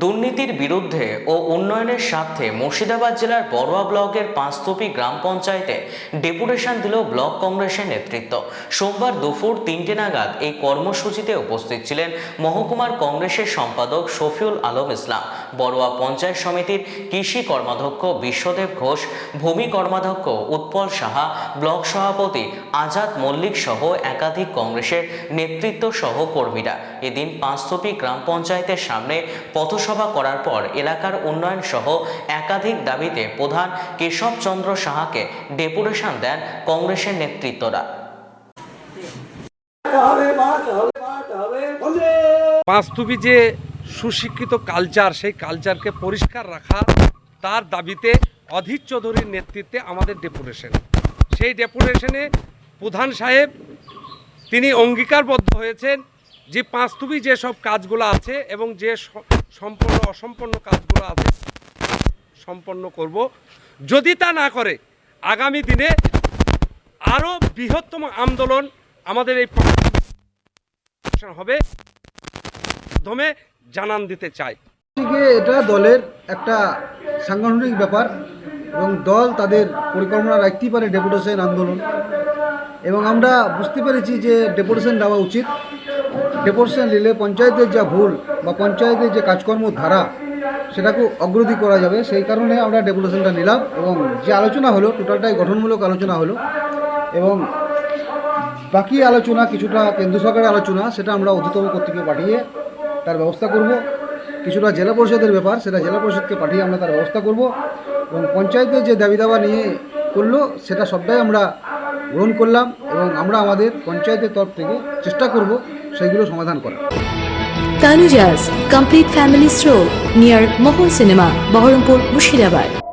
দুর্নীতির বিরুদ্ধে ও উন্নয়নের স্বার্থে মুর্শিদাবাদ জেলার বড়ুয়া ব্লকের পাঁচতপি গ্রাম পঞ্চায়েতে ডেপুটেশন দিল ব্লক কংগ্রেসের নেতৃত্ব। সোমবার দুপুর তিনটে নাগাদ এই কর্মসূচিতে উপস্থিত ছিলেন মহকুমার কংগ্রেসের সম্পাদক শফিউল আলম ইসলাম, বড়ুয়া পঞ্চায়েত সমিতির কৃষি কর্মাধ্যক্ষ বিশ্বদেব ঘোষ, ভূমি কর্মাধ্যক্ষ উৎপল সাহা, ব্লক সভাপতি আজাদ মল্লিক সহ একাধিক কংগ্রেসের নেতৃত্ব সহ কর্মীরা। এদিন পাঁচতপি গ্রাম পঞ্চায়েতের সামনে পথসভা করার পর এলাকার উন্নয়ন সহ একাধিক দাবিতে প্রধান কেশবচন্দ্র সাহাকে ডেপুটেশন দেন কংগ্রেসের নেতৃত্বরা। পাঁচতুবি যে সুশিক্ষিত কালচার সেই কালচারকে পরিষ্কার রাখা, তার দাবিতে অধীর চৌধুরীর নেতৃত্বে আমাদের ডেপুটেশন। সেই ডেপুটেশনে প্রধান সাহেব, তিনি অঙ্গীকারবদ্ধ হয়েছেন। যে পাঁচতুবি যেসব কাজগুলো আছে এবং যে স- সম্পূর্ণ অসম্পন্ন কাজগুলো আছে, সম্পন্ন করব। যদি তা না করে, আগামী দিনে আরও বৃহত্তম আন্দোলন আমাদের এই হবে। মাধ্যমে জানান দিতে চাই। এটা দলের একটা সাংগঠনিক ব্যাপার এবং দল তাদের পরিকল্পনা রাখতেই পারে ডেপুটেশন আন্দোলন। এবং আমরা বুঝতে পেরেছি যে ডেপুটেশন দেওয়া উচিত। ডেপুটেশন নিলে পঞ্চায়েতের যা ভুল বা পঞ্চায়েতের যে কাজকর্ম ধারা, সেটাকে অগ্রগতি করা যাবে। সেই কারণে আমরা ডেপুটেশনটা নিলাম এবং যে আলোচনা হলো টোটালটাই গঠনমূলক আলোচনা হলো এবং বাকি আলোচনা কিছুটা কেন্দ্র সরকারের আলোচনা, সেটা আমরা অধিতম কর্তৃকে পাঠিয়ে তার ব্যবস্থা করব। কিছুটা জেলা পরিষদের ব্যাপার, সেটা জেলা পরিষদকে পাঠিয়ে আমরা তার ব্যবস্থা করব এবং পঞ্চায়েতের যে দাবি দাবা নিয়ে করল, সেটা সবটাই আমরা গ্রহণ করলাম এবং আমরা আমাদের পঞ্চায়েতের তরফ থেকে চেষ্টা করব সেগুলো সমাধান করার। Tanuja's complete family store near Mohan cinema Baharampur Murshidabad